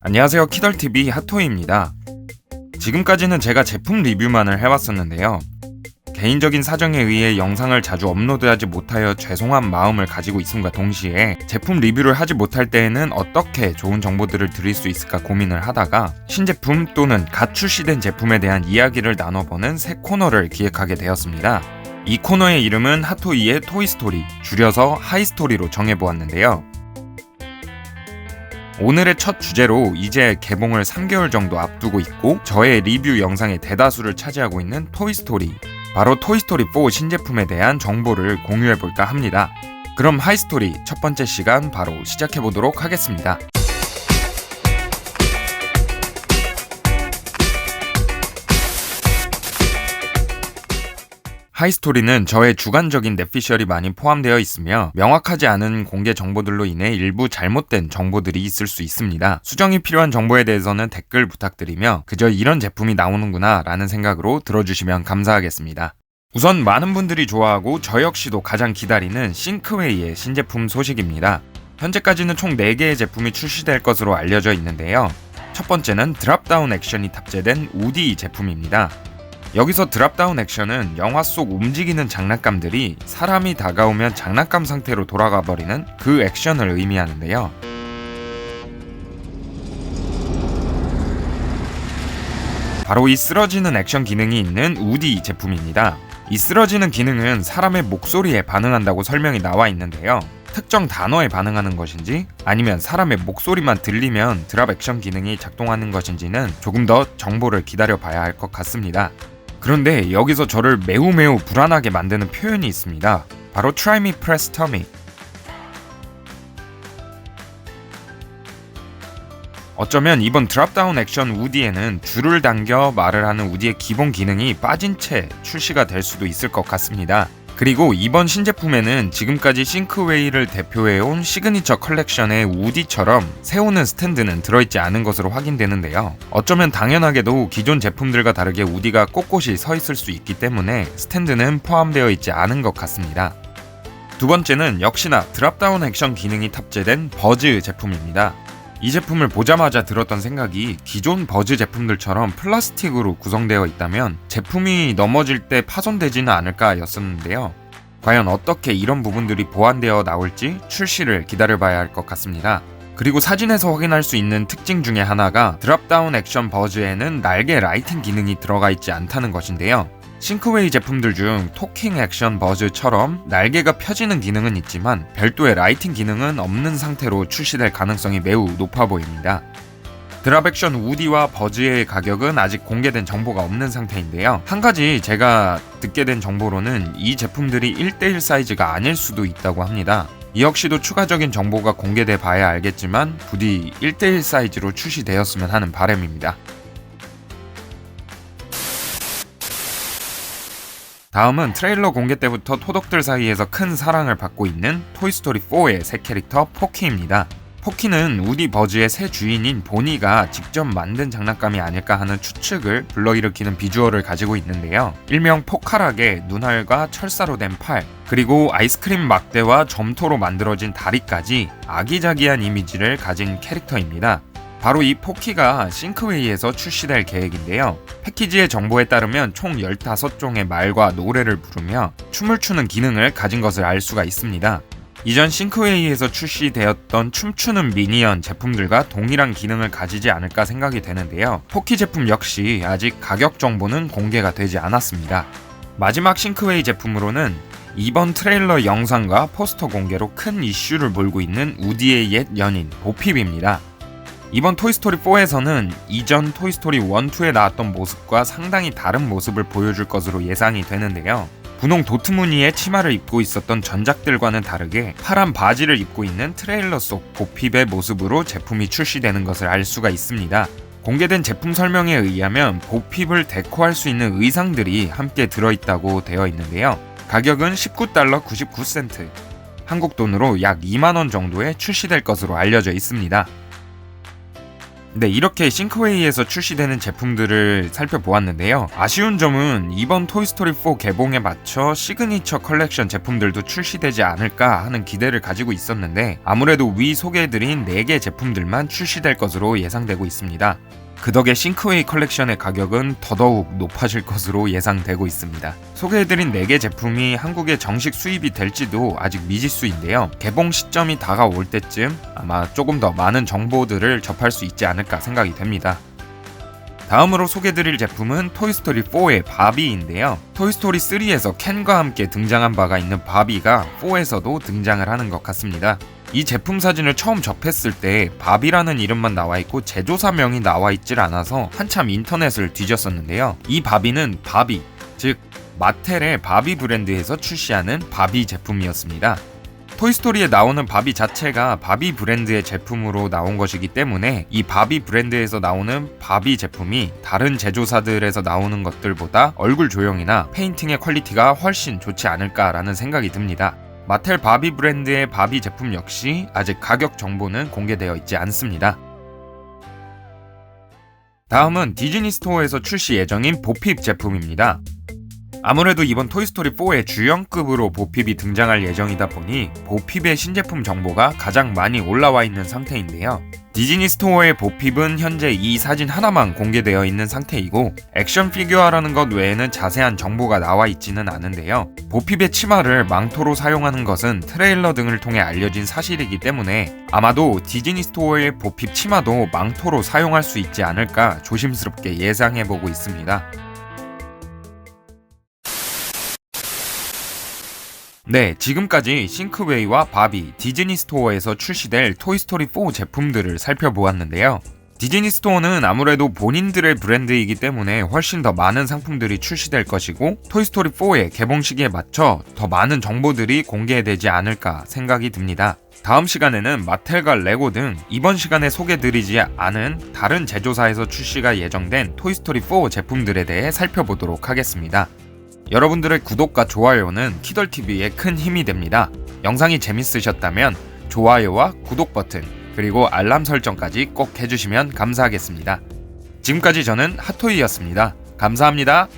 안녕하세요 키덜TV 핫토이입니다. 지금까지는 제가 제품 리뷰만을 해왔었는데요. 개인적인 사정에 의해 영상을 자주 업로드하지 못하여 죄송한 마음을 가지고 있음과 동시에 제품 리뷰를 하지 못할 때에는 어떻게 좋은 정보들을 드릴 수 있을까 고민을 하다가 신제품 또는 갓 출시된 제품에 대한 이야기를 나눠보는 새 코너를 기획하게 되었습니다. 이 코너의 이름은 핫토이의 토이스토리, 줄여서 하이스토리로 정해보았는데요. 오늘의 첫 주제로 이제 개봉을 3개월 정도 앞두고 있고 저의 리뷰 영상의 대다수를 차지하고 있는 토이스토리 바로 토이스토리 4 신제품에 대한 정보를 공유해볼까 합니다. 그럼 하이스토리 첫 번째 시간 바로 시작해보도록 하겠습니다. 하이스토리는 저의 주관적인 넷피셜이 많이 포함되어 있으며 명확하지 않은 공개 정보들로 인해 일부 잘못된 정보들이 있을 수 있습니다. 수정이 필요한 정보에 대해서는 댓글 부탁드리며 그저 이런 제품이 나오는구나 라는 생각으로 들어주시면 감사하겠습니다. 우선 많은 분들이 좋아하고 저 역시도 가장 기다리는 싱크웨이의 신제품 소식입니다. 현재까지는 총 4개의 제품이 출시될 것으로 알려져 있는데요. 첫 번째는 드랍다운 액션이 탑재된 우디 제품입니다. 여기서 드랍다운 액션은 영화 속 움직이는 장난감들이 사람이 다가오면 장난감 상태로 돌아가 버리는 그 액션을 의미하는데요. 바로 이 쓰러지는 액션 기능이 있는 우디 제품입니다. 이 쓰러지는 기능은 사람의 목소리에 반응한다고 설명이 나와 있는데요. 특정 단어에 반응하는 것인지 아니면 사람의 목소리만 들리면 드랍 액션 기능이 작동하는 것인지는 조금 더 정보를 기다려 봐야 할 것 같습니다. 그런데 여기서 저를 매우 매우 불안하게 만드는 표현이 있습니다. 바로 try me press tummy. 어쩌면 이번 드랍다운 액션 우디에는 줄을 당겨 말을 하는 우디의 기본 기능이 빠진 채 출시가 될 수도 있을 것 같습니다. 그리고 이번 신제품에는 지금까지 싱크웨이를 대표해온 시그니처 컬렉션의 우디처럼 세우는 스탠드는 들어있지 않은 것으로 확인되는데요. 어쩌면 당연하게도 기존 제품들과 다르게 우디가 꼿꼿이 서 있을 수 있기 때문에 스탠드는 포함되어 있지 않은 것 같습니다. 두 번째는 역시나 드랍다운 액션 기능이 탑재된 버즈 제품입니다. 이 제품을 보자마자 들었던 생각이 기존 버즈 제품들처럼 플라스틱으로 구성되어 있다면 제품이 넘어질 때 파손되지는 않을까 였었는데요. 과연 어떻게 이런 부분들이 보완되어 나올지 출시를 기다려봐야 할 것 같습니다. 그리고 사진에서 확인할 수 있는 특징 중에 하나가 드랍다운 액션 버즈에는 날개 라이팅 기능이 들어가 있지 않다는 것인데요. 싱크웨이 제품들 중 토킹 액션 버즈처럼 날개가 펴지는 기능은 있지만 별도의 라이팅 기능은 없는 상태로 출시될 가능성이 매우 높아 보입니다. 드랍 액션 우디와 버즈의 가격은 아직 공개된 정보가 없는 상태인데요. 한 가지 제가 듣게 된 정보로는 이 제품들이 1대1 사이즈가 아닐 수도 있다고 합니다. 이 역시도 추가적인 정보가 공개돼 봐야 알겠지만 부디 1대1 사이즈로 출시되었으면 하는 바람입니다. 다음은 트레일러 공개 때부터 토독들 사이에서 큰 사랑을 받고 있는 토이스토리 4의 새 캐릭터 포키입니다. 포키는 우디 버즈의 새 주인인 보니가 직접 만든 장난감이 아닐까 하는 추측을 불러일으키는 비주얼을 가지고 있는데요. 일명 포카락의 눈알과 철사로 된 팔, 그리고 아이스크림 막대와 점토로 만들어진 다리까지 아기자기한 이미지를 가진 캐릭터입니다. 바로 이 포키가 싱크웨이에서 출시될 계획인데요. 패키지의 정보에 따르면 총 15종의 말과 노래를 부르며 춤을 추는 기능을 가진 것을 알 수가 있습니다. 이전 싱크웨이에서 출시되었던 춤추는 미니언 제품들과 동일한 기능을 가지지 않을까 생각이 되는데요. 포키 제품 역시 아직 가격 정보는 공개가 되지 않았습니다. 마지막 싱크웨이 제품으로는 이번 트레일러 영상과 포스터 공개로 큰 이슈를 몰고 있는 우디의 옛 연인 보핍입니다. 이번 토이스토리 4에서는 이전 토이스토리 1, 2에 나왔던 모습과 상당히 다른 모습을 보여줄 것으로 예상이 되는데요. 분홍 도트무늬의 치마를 입고 있었던 전작들과는 다르게 파란 바지를 입고 있는 트레일러 속 보핍의 모습으로 제품이 출시되는 것을 알 수가 있습니다. 공개된 제품 설명에 의하면 보핍을 데코할 수 있는 의상들이 함께 들어있다고 되어 있는데요. 가격은 19달러 99센트, 한국 돈으로 약 2만원 정도에 출시될 것으로 알려져 있습니다. 네, 이렇게 싱크웨이에서 출시되는 제품들을 살펴보았는데요. 아쉬운 점은 이번 토이스토리 4 개봉에 맞춰 시그니처 컬렉션 제품들도 출시되지 않을까 하는 기대를 가지고 있었는데 아무래도 위 소개해드린 4개 제품들만 출시될 것으로 예상되고 있습니다. 그 덕에 싱크웨이 컬렉션의 가격은 더더욱 높아질 것으로 예상되고 있습니다. 소개해드린 4개 제품이 한국에 정식 수입이 될지도 아직 미지수인데요. 개봉 시점이 다가올 때쯤 아마 조금 더 많은 정보들을 접할 수 있지 않을까 생각이 됩니다. 다음으로 소개드릴 제품은 토이스토리 4의 바비인데요. 토이스토리 3에서 켄과 함께 등장한 바가 있는 바비가 4에서도 등장을 하는 것 같습니다. 이 제품 사진을 처음 접했을 때 바비라는 이름만 나와 있고 제조사명이 나와 있질 않아서 한참 인터넷을 뒤졌었는데요. 이 바비는 바비, 즉 마텔의 바비 브랜드에서 출시하는 바비 제품이었습니다. 토이스토리에 나오는 바비 자체가 바비 브랜드의 제품으로 나온 것이기 때문에 이 바비 브랜드에서 나오는 바비 제품이 다른 제조사들에서 나오는 것들보다 얼굴 조형이나 페인팅의 퀄리티가 훨씬 좋지 않을까라는 생각이 듭니다. 마텔 바비 브랜드의 바비 제품 역시 아직 가격 정보는 공개되어 있지 않습니다. 다음은 디즈니 스토어에서 출시 예정인 보핍 제품입니다. 아무래도 이번 토이스토리 4의 주연급으로 보핍이 등장할 예정이다 보니 보핍의 신제품 정보가 가장 많이 올라와 있는 상태인데요. 디즈니 스토어의 보핍은 현재 이 사진 하나만 공개되어 있는 상태이고 액션 피규어라는 것 외에는 자세한 정보가 나와 있지는 않은데요. 보핍의 치마를 망토로 사용하는 것은 트레일러 등을 통해 알려진 사실이기 때문에 아마도 디즈니 스토어의 보핍 치마도 망토로 사용할 수 있지 않을까 조심스럽게 예상해보고 있습니다. 네, 지금까지 싱크웨이와 바비, 디즈니 스토어에서 출시될 토이스토리 4 제품들을 살펴보았는데요. 디즈니 스토어는 아무래도 본인들의 브랜드이기 때문에 훨씬 더 많은 상품들이 출시될 것이고 토이스토리 4의 개봉 시기에 맞춰 더 많은 정보들이 공개되지 않을까 생각이 듭니다. 다음 시간에는 마텔과 레고 등 이번 시간에 소개드리지 않은 다른 제조사에서 출시가 예정된 토이스토리 4 제품들에 대해 살펴보도록 하겠습니다. 여러분들의 구독과 좋아요는 키덜TV에 큰 힘이 됩니다. 영상이 재밌으셨다면 좋아요와 구독 버튼, 그리고 알람 설정까지 꼭 해주시면 감사하겠습니다. 지금까지 저는 핫토이였습니다. 감사합니다.